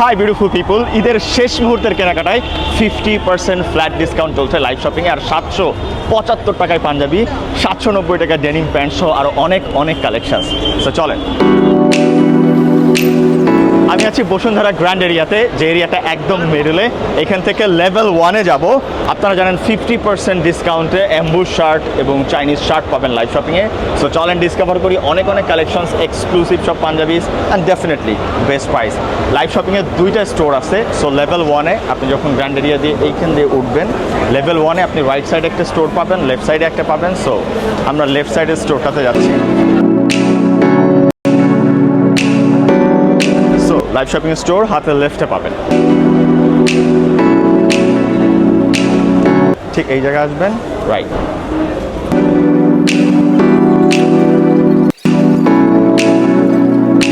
Hi beautiful people ঈদের শেষ মুহূর্তের কেনাকাটায় ফিফটি পার্সেন্ট ফ্ল্যাট ডিসকাউন্ট চলছে লাইভ শপিংয়ে আর সাতশো পঁচাত্তর টাকায় পাঞ্জাবি, সাতশো নব্বই টাকায় ডেনিম প্যান্ট সহ আরও অনেক অনেক কালেকশান তো চলেন। আছি বসুন্ধরা গ্র্যান্ড এরিয়াতে যে এরিয়াটা একদম মিডলে এখান থেকে লেভেল ওয়ানে যাব। আপনারা জানেন ফিফটি পার্সেন্ট ডিসকাউন্টে অ্যাম্বুস শার্ট এবং চাইনিজ শার্ট পাবেন লাইভ শপিংয়ে সো চলেন ডিসকভার করি, অনেক অনেক কালেকশনস এক্সক্লুসিভ সব panjabis and definitely best price live শপিংয়ে দুইটা স্টোর আছে। সো লেভেল ওয়ানে আপনি যখন গ্র্যান্ড এরিয়া দিয়ে এইখান দিয়ে উঠবেন লেভেল ওয়ানে আপনি রাইট সাইডে একটা স্টোর পাবেন লেফট সাইডে একটা পাবেন। সো আমরা লেফট সাইডের স্টোরটাতে যাচ্ছি। লাইভ শপিং স্টোর হাতের লেফটে পাবেন। ঠিক এই জায়গায় আসবেন। Right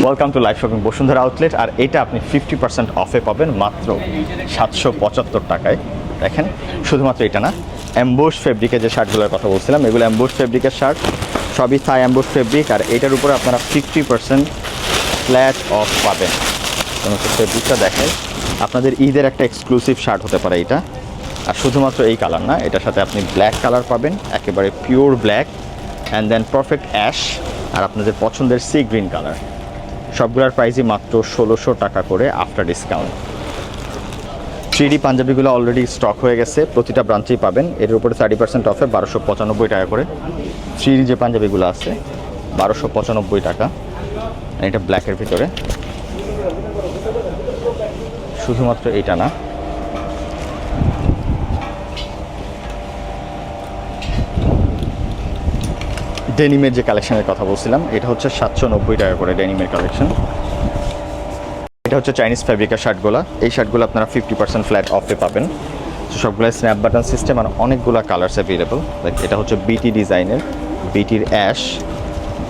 welcome to live shopping Bashundhara outlet আর এটা আপনি ফিফটি পার্সেন্ট অফে পাবেন মাত্র সাতশো পঁচাত্তর টাকায়। দেখেন শুধুমাত্র এটা না অ্যাম্বোস ফেব্রিকের যে শার্টগুলোর কথা বলছিলাম এগুলো অ্যাম্বোস ফেব্রিকের শার্ট সবই থাই অ্যাম্বোস ফেব্রিক আর এটার উপরে আপনারা ফিফটি পার্সেন্ট ফ্ল্যাট অফ পাবেন। এবং ফেব্রিকটা দেখায় আপনাদের ঈদের একটা এক্সক্লুসিভ শার্ট হতে পারে এটা। আর শুধুমাত্র এই কালার না, এটার সাথে আপনি ব্ল্যাক কালার পাবেন, একেবারে pure black and then perfect ash আর আপনাদের পছন্দের সি গ্রিন কালার সবগুলোর প্রাইসই মাত্র ষোলোশো টাকা করে আফটার ডিসকাউন্ট থ্রি পাঞ্জাবিগুলো অলরেডি স্টক হয়ে গেছে, প্রতিটা ব্রাঞ্চেই পাবেন। এর উপরে থার্টি পার্সেন্ট অফে বারোশো পঁচানব্বই টাকা করে। থ্রি যে পাঞ্জাবিগুলো আছে, বারোশো পঁচানব্বই টাকা। এটা ব্ল্যাকের ভিতরে। শুধুমাত্র এটা না। ডেনিমের যে কালেকশনের কথা বলছিলাম, এটা হচ্ছে সাতশো নব্বই টাকা করে ডেনিমের কালেকশন। এটা হচ্ছে চাইনিজ ফ্যাব্রিকের শার্টগুলো। এই শার্টগুলো আপনারা ফিফটি পার্সেন্ট ফ্ল্যাট অফে পাবেন। তো সবগুলো স্ন্যাপ বাটন সিস্টেম আর অনেকগুলো কালার্স অ্যাভেলেবল লাইক এটা হচ্ছে বিটি ডিজাইনের। বিটির অ্যাশ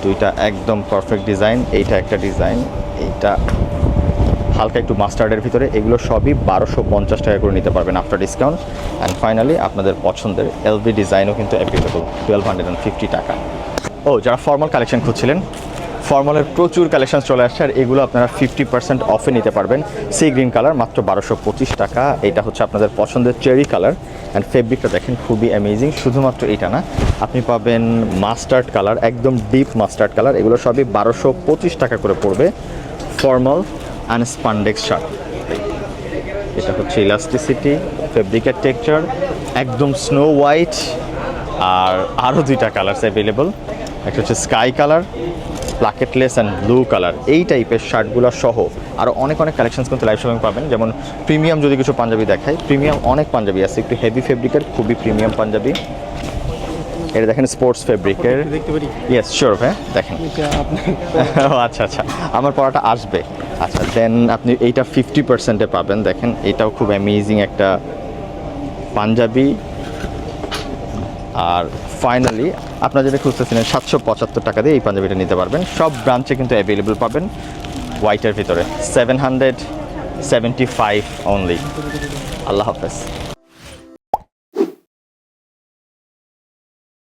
দুইটা একদম পারফেক্ট ডিজাইন এইটা একটা ডিজাইন এইটা হালকা একটু মাস্টার্ডের ভিতরে, এগুলো সবই বারোশো পঞ্চাশ টাকা করে নিতে পারবেন আফটার ডিসকাউন্ট অ্যান্ড ফাইনালি আপনাদের পছন্দের এলভি ডিজাইনও কিন্তু available twelve hundred and fifty টাকা। ও, যারা ফর্মাল কালেকশন খুঁজছিলেন ফর্মালের প্রচুর কালেকশন চলে আসছে, আর এগুলো আপনারা ফিফটি পার্সেন্ট অফে নিতে পারবেন। সি গ্রিন কালার মাত্র বারোশো পঁচিশ টাকা। এটা হচ্ছে আপনাদের পছন্দের চেরি কালার অ্যান্ড ফেব্রিকটা দেখেন, খুবই অ্যামেজিং শুধুমাত্র এটা না, আপনি পাবেন মাস্টার্ড কালার একদম ডিপ মাস্টার্ড কালার এগুলো সবই বারোশো পঁচিশ টাকা করে পড়বে ফর্মাল অ্যান্ড স্পান্ডেক্স শার্ট এটা হচ্ছে ইলাস্টিসিটি ফেব্রিকের টেক্সচার একদম স্নো হোয়াইট আর আরও দুইটা কালার্স অ্যাভেলেবল একটা হচ্ছে sky colour placketless and blue colour এই টাইপের শার্টগুলো সহ আরও অনেক অনেক কালেকশনস কিন্তু লাইভ শপিং পাবেন। যেমন প্রিমিয়াম যদি কিছু পাঞ্জাবি দেখায় প্রিমিয়াম অনেক পাঞ্জাবি আছে। একটু হেভি ফেব্রিকের খুবই প্রিমিয়াম পাঞ্জাবি। এটা দেখেন স্পোর্টস ফেব্রিকের ইয়েস শিওর ভাই দেখেন। ও আচ্ছা আচ্ছা। আমার পড়াটা আসবে। আচ্ছা দেন আপনি এইটা ফিফটি পার্সেন্টে পাবেন। দেখেন এটাও খুব অ্যামেজিং একটা পাঞ্জাবি। আর ফাইনালি আপনারা যেটা খুঁজতেছিলেন সাতশো পঁচাত্তর টাকা দিয়ে এই পাঞ্জাবিটা নিতে পারবেন। সব ব্রাঞ্চে কিন্তু অ্যাভেলেবল পাবেন হোয়াইটের ভিতরে। Seven hundred seventy five only আল্লাহ হাফেজ।